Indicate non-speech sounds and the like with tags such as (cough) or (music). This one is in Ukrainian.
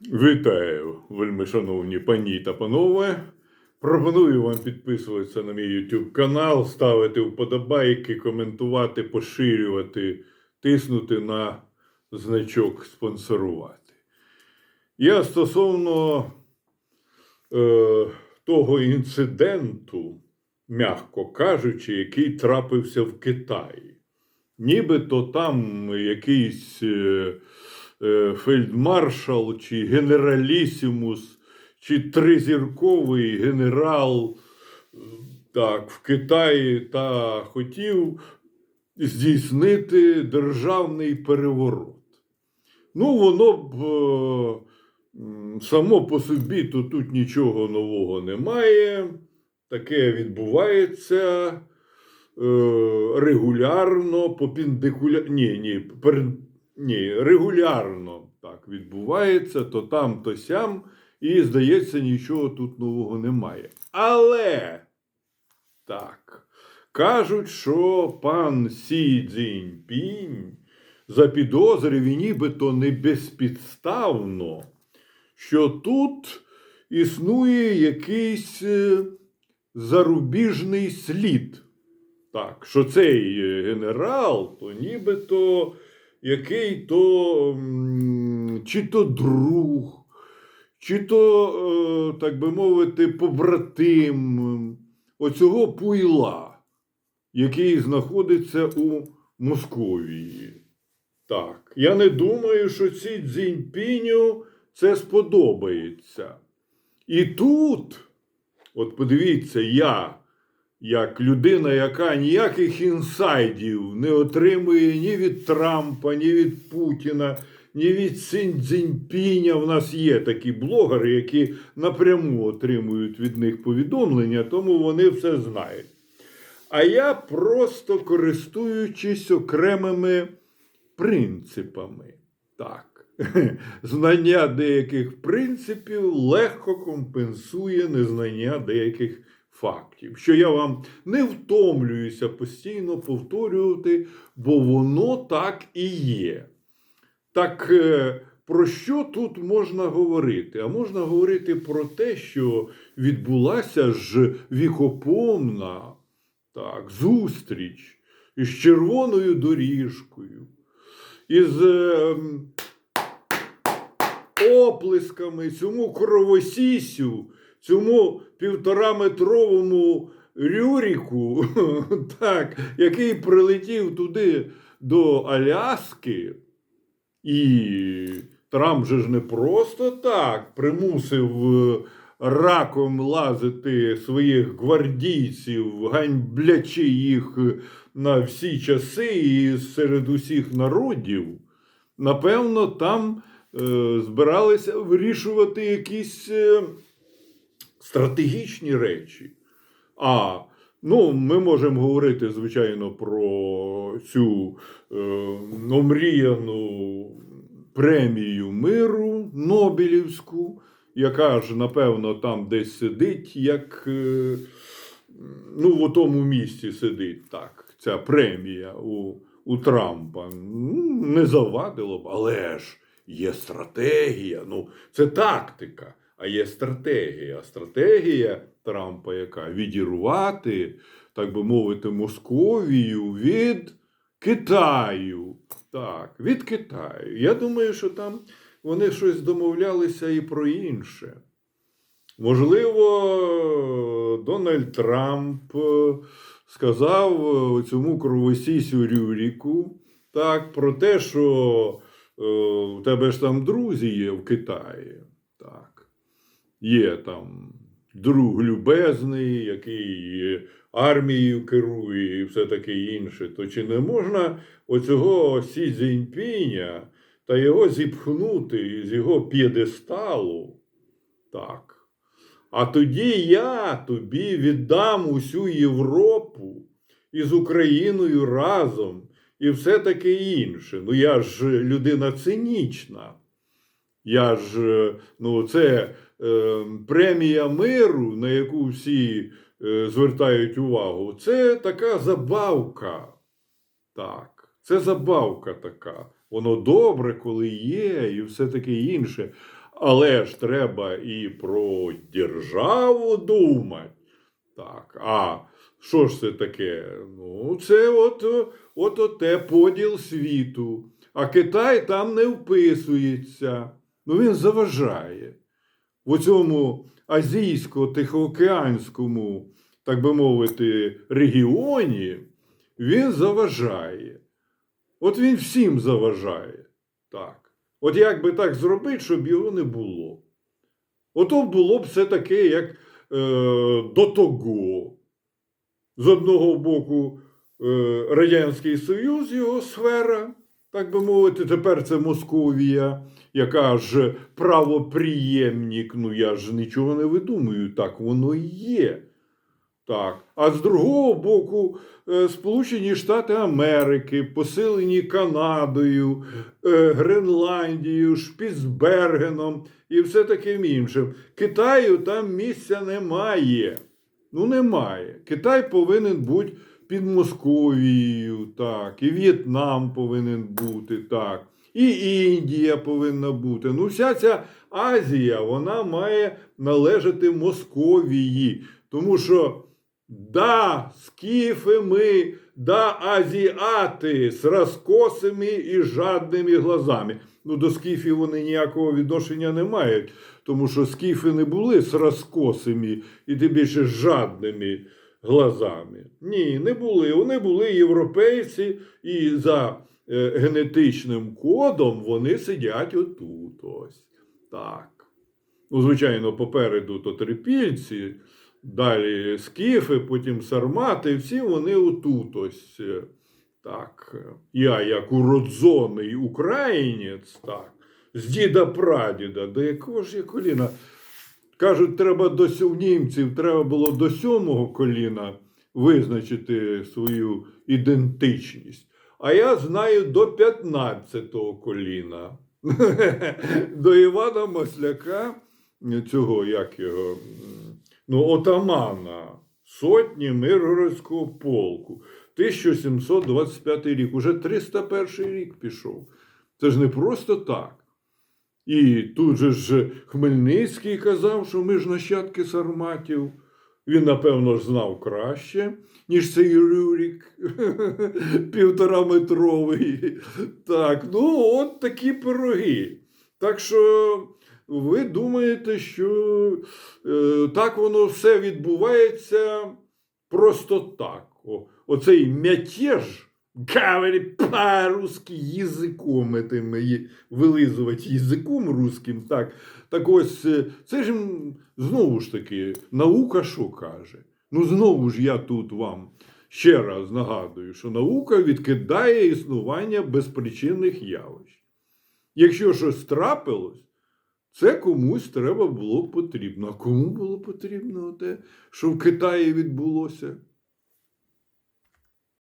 Вітаю, вельми шановні пані та панове. Пропоную вам підписуватися на мій YouTube канал, ставити вподобайки, коментувати, поширювати, тиснути на значок спонсорувати. Я стосовно е, того інциденту, м'яко кажучи, який трапився в Китаї. Нібито там якийсь е, фельдмаршал чи генералісімус, чи тризірковий генерал е, так, в Китаї та хотів здійснити державний переворот. Ну, воно б е, само по собі то тут нічого нового немає. Таке відбувається е, регулярно, попіндикуля... Ні, ні. Ні, регулярно так відбувається, то там, то сям, і здається, нічого тут нового немає. Але так, кажуть, що пан Сі Цзіньпінь запідозрив і нібито не безпідставно, що тут існує якийсь е, зарубіжний слід. Так, що цей е, генерал, то нібито який то чи то друг, чи то, е, так би мовити, побратим оцього пуйла, який знаходиться у Московії. Так, я не думаю, що ці Цзіньпіню це сподобається. І тут, от подивіться, я, як людина, яка ніяких інсайдів не отримує ні від Трампа, ні від Путіна, ні від Цзіньпіня. В нас є такі блогери, які напряму отримують від них повідомлення, тому вони все знають. А я просто користуючись окремими принципами. Так. (laughs) Знання деяких принципів легко компенсує незнання деяких фактів, що я вам не втомлююся постійно повторювати, бо воно так і є. Так е, про що тут можна говорити? А можна говорити про те, що відбулася ж вікопомна так, зустріч із червоною доріжкою, із е, оплесками цьому кровосісю, цьому півтораметровому Рюріку, (laughs) так, який прилетів туди до Аляски, і Трамп же ж не просто так примусив е, раком лазити своїх гвардійців, ганьблячи їх на всі часи і серед усіх народів. Напевно, там е, збиралися вирішувати якісь е, стратегічні речі. А ну, ми можемо говорити, звичайно, про цю е, омріяну премію миру Нобелівську, яка ж, напевно, там десь сидить, як е, ну, в тому місці сидить так, ця премія у, у Трампа. Ну, Не завадило б, але ж є стратегія. Ну, це тактика, а є стратегія. Стратегія Трампа, яка відірвати, так би мовити, Московію від Китаю. Так, від Китаю. Я думаю, що там вони щось домовлялися і про інше. Можливо, Дональд Трамп е, сказав е, цьому кровосісю Рюріку так, про те, що е, у тебе ж там друзі є в Китаї. Так. Є там друг любезний, який армією керує і все таке інше. То чи не можна оцього Сі Цзіньпіня та його зіпхнути з його п'єдесталу? Так. А тоді я тобі віддам усю Європу із Україною разом і все таке інше. Ну я ж людина цинічна. Я ж, ну, це премія миру, на яку всі е, звертають увагу, це така забавка. Так, це забавка така. Воно добре, коли є, і все таке інше. Але ж треба і про державу думати. Так, а що ж це таке? Ну, це от, от, от поділ світу. А Китай там не вписується. Ну він заважає. В цьому азійсько-тихоокеанському, так би мовити, регіоні він заважає. От він всім заважає. Так. От як би так зробити, щоб його не було? Ото було б все таке, як е, до того. З одного боку, е, Радянський Союз, його сфера, так би мовити, тепер це Московія, яка ж правоприємник, ну я ж нічого не видумую, так воно і є. Так. А з другого боку, е, Сполучені Штати Америки, посилені Канадою, е, Гренландією, Шпіцбергеном і все таким іншим. Китаю там місця немає. Ну, немає. Китай повинен бути під Московією, так, і В'єтнам повинен бути, так, і Індія повинна бути. Ну, вся ця Азія, вона має належати Московії. Тому що да, скіфи ми, да, азіати з розкосими і жадними глазами. Ну, до скіфів вони ніякого відношення не мають, тому що скіфи не були з розкосими і тим більше жадними глазами. Ні, не були. Вони були європейці, і за е, генетичним кодом вони сидять отут. Ось. Так. Ну, звичайно, попереду то трипільці, далі скіфи, потім сармати, всі вони отут ось. е, Так. Я, як уродзоний українець, так, з діда прадіда, до якого ж я коліна. Кажуть, треба до сьом- німців треба було до сьомого коліна визначити свою ідентичність. А я знаю до 15-го коліна. (laughs) До Івана Масляка, цього, як його, ну, отамана сотні Миргородського полку. 1725 рік, уже 301 рік пішов. Це ж не просто так. І тут же ж Хмельницький казав, що ми ж нащадки сарматів. Він, напевно, ж знав краще, ніж цей Рюрік, (laughs) півтораметровий. Так, ну от такі пироги. Так що ви думаєте, що е, так воно все відбувається просто так. О, оцей мятеж, говорить по-русски язиком, этим, вилизувати язиком русським, так, так ось е, це ж знову ж таки наука що каже? Ну знову ж я тут вам ще раз нагадую, що наука відкидає існування безпричинних явищ. Якщо щось трапилось, це комусь треба було потрібно. А кому було потрібно те, що в Китаї відбулося?